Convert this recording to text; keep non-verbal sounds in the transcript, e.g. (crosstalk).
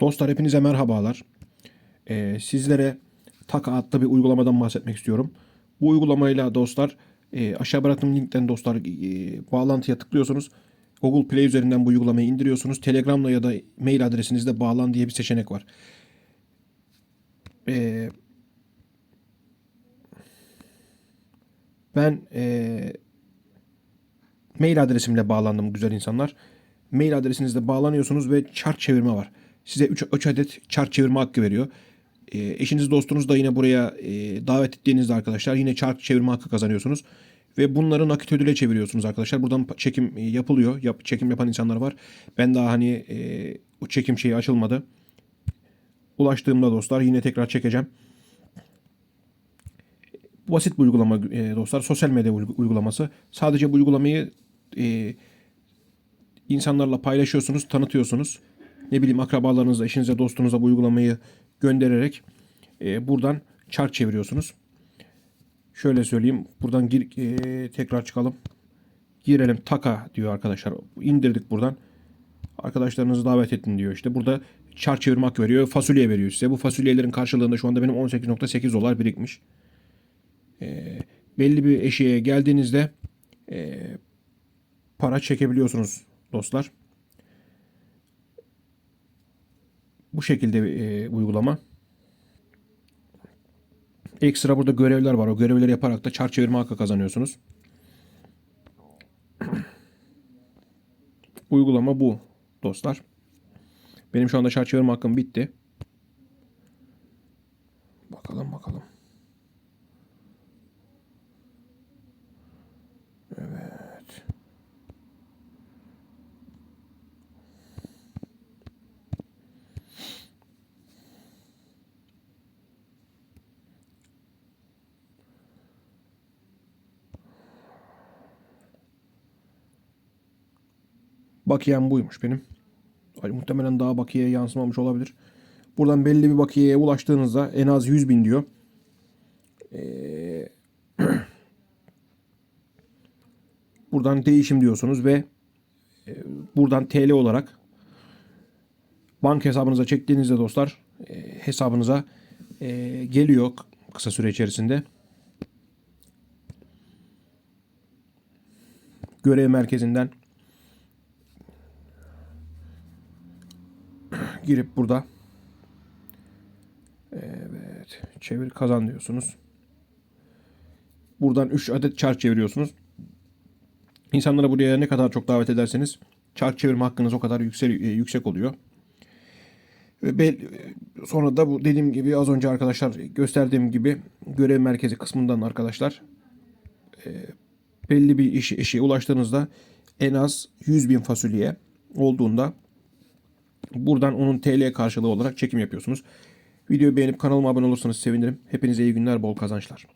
Dostlar hepinize merhabalar. Ee, sizlere Taka adlı bir uygulamadan bahsetmek istiyorum. Bu uygulamayla dostlar e, aşağı bıraktığım linkten dostlar e, bağlantıya tıklıyorsunuz. Google Play üzerinden bu uygulamayı indiriyorsunuz. Telegram'la ya da mail adresinizde bağlan diye bir seçenek var. Ee, ben e, mail adresimle bağlandım güzel insanlar. Mail adresinizle bağlanıyorsunuz ve çark çevirme var. Size 3 adet çark çevirme hakkı veriyor. E, eşiniz dostunuz da yine buraya e, davet ettiğinizde arkadaşlar yine çark çevirme hakkı kazanıyorsunuz. Ve bunları nakit ödüle çeviriyorsunuz arkadaşlar. Buradan çekim e, yapılıyor. Yap, çekim yapan insanlar var. Ben daha hani e, o çekim şeyi açılmadı. Ulaştığımda dostlar yine tekrar çekeceğim. Basit bir uygulama e, dostlar. Sosyal medya uygu- uygulaması. Sadece bu uygulamayı e, insanlarla paylaşıyorsunuz, tanıtıyorsunuz. Ne bileyim akrabalarınıza, eşinize, dostunuza bu uygulamayı göndererek e, buradan çark çeviriyorsunuz. Şöyle söyleyeyim. Buradan gir, e, tekrar çıkalım. Girelim. Taka diyor arkadaşlar. İndirdik buradan. Arkadaşlarınızı davet edin diyor. İşte burada çark çevirme hakkı veriyor. Fasulye veriyor size. Bu fasulyelerin karşılığında şu anda benim 18.8 dolar birikmiş. E, belli bir eşiğe geldiğinizde e, para çekebiliyorsunuz dostlar. Bu şekilde e, uygulama. Ekstra burada görevler var. O görevleri yaparak da çark çevirme hakkı kazanıyorsunuz. (clears throat) Uygulama bu dostlar. Benim şu anda çark çevirme hakkım bitti. Bakalım bakalım. Bakiyem buymuş benim. Ay, muhtemelen daha bakiyeye yansımamış olabilir. Buradan belli bir bakiyeye ulaştığınızda en az 100 bin diyor. Ee, (clears throat) buradan değişim diyorsunuz ve e, buradan TL olarak bank hesabınıza çektiğinizde dostlar e, hesabınıza e, geliyor kısa süre içerisinde. Görev merkezinden girip burada evet çevir kazan diyorsunuz. Buradan 3 adet çark çeviriyorsunuz. İnsanlara buraya ne kadar çok davet ederseniz çark çevirme hakkınız o kadar yüksek, e, yüksek oluyor. Ve bel, sonra da bu dediğim gibi az önce arkadaşlar gösterdiğim gibi görev merkezi kısmından arkadaşlar e, belli bir iş eşiğe ulaştığınızda en az 100 bin fasulye olduğunda buradan onun TL karşılığı olarak çekim yapıyorsunuz. Videoyu beğenip kanalıma abone olursanız sevinirim. Hepinize iyi günler, bol kazançlar.